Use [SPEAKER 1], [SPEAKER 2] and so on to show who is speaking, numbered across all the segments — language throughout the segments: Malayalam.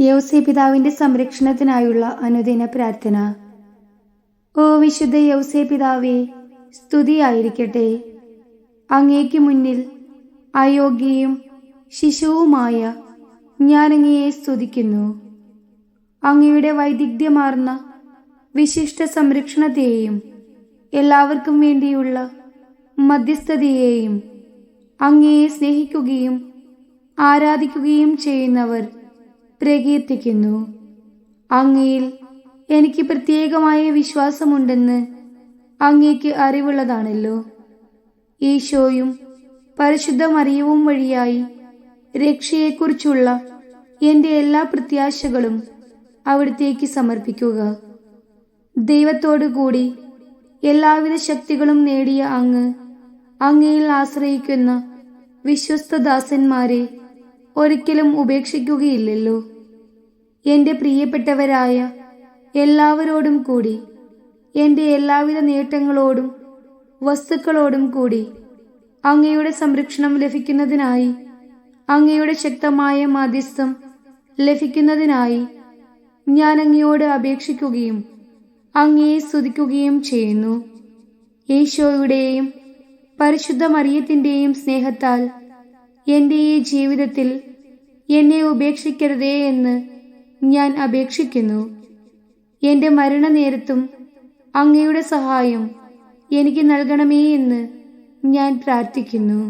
[SPEAKER 1] യൗസേ പിതാവിന്റെ സംരക്ഷണത്തിനായുള്ള അനുദിന പ്രാർത്ഥന. ഓ വിശുദ്ധ യൗസേ പിതാവേ സ്തുതിയായിരിക്കട്ടെ. അങ്ങേക്ക് മുന്നിൽ അയോഗ്യയും ശിശുവുമായ ഞാൻ അങ്ങയെ സ്തുതിക്കുന്നു. അങ്ങയുടെ വൈദഗ്ധ്യമാർന്ന വിശിഷ്ട സംരക്ഷണത്തെയും എല്ലാവർക്കും വേണ്ടിയുള്ള മധ്യസ്ഥതയെയും അങ്ങയെ സ്നേഹിക്കുകയും ആരാധിക്കുകയും ചെയ്യുന്നവർ പ്രകീർത്തിക്കുന്നു അങ്ങയിൽ എനിക്ക് പ്രത്യേകമായ വിശ്വാസമുണ്ടെന്ന് അങ്ങേക്ക് അറിവുള്ളതാണല്ലോ. ഈശോയും പരിശുദ്ധ മറിയവും വഴിയായി രക്ഷയെക്കുറിച്ചുള്ള എന്റെ എല്ലാ പ്രത്യാശകളും അവിടത്തേക്ക് സമർപ്പിക്കുക. ദൈവത്തോടു കൂടി എല്ലാവിധ ശക്തികളും നേടിയ അങ്ങ് അങ്ങയിൽ ആശ്രയിക്കുന്ന വിശ്വസ്തദാസന്മാരെ ഒരിക്കലും ഉപേക്ഷിക്കുകയില്ലല്ലോ. എന്റെ പ്രിയപ്പെട്ടവരായ എല്ലാവരോടും കൂടി എന്റെ എല്ലാവിധ നേട്ടങ്ങളോടും വസ്തുക്കളോടും കൂടി അങ്ങയുടെ സംരക്ഷണം ലഭിക്കുന്നതിനായി അങ്ങയുടെ ശക്തമായ മാധ്യസ്ഥം ലഭിക്കുന്നതിനായി ഞാൻ അങ്ങയോട് അപേക്ഷിക്കുകയും അങ്ങയെ സ്തുതിക്കുകയും ചെയ്യുന്നു. ഈശോയുടെയും പരിശുദ്ധ മറിയത്തിന്റെയും സ്നേഹത്താൽ എന്റെ ഈ ജീവിതത്തിൽ എന്നെ ഉപേക്ഷിക്കരുതേ എന്ന് ഞാൻ അപേക്ഷിക്കുന്നു. എന്റെ മരണനേരത്തും അങ്ങയുടെ സഹായം എനിക്ക് നൽകണമേ എന്ന് ഞാൻ പ്രാർത്ഥിക്കുന്നു.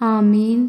[SPEAKER 1] ആമീൻ.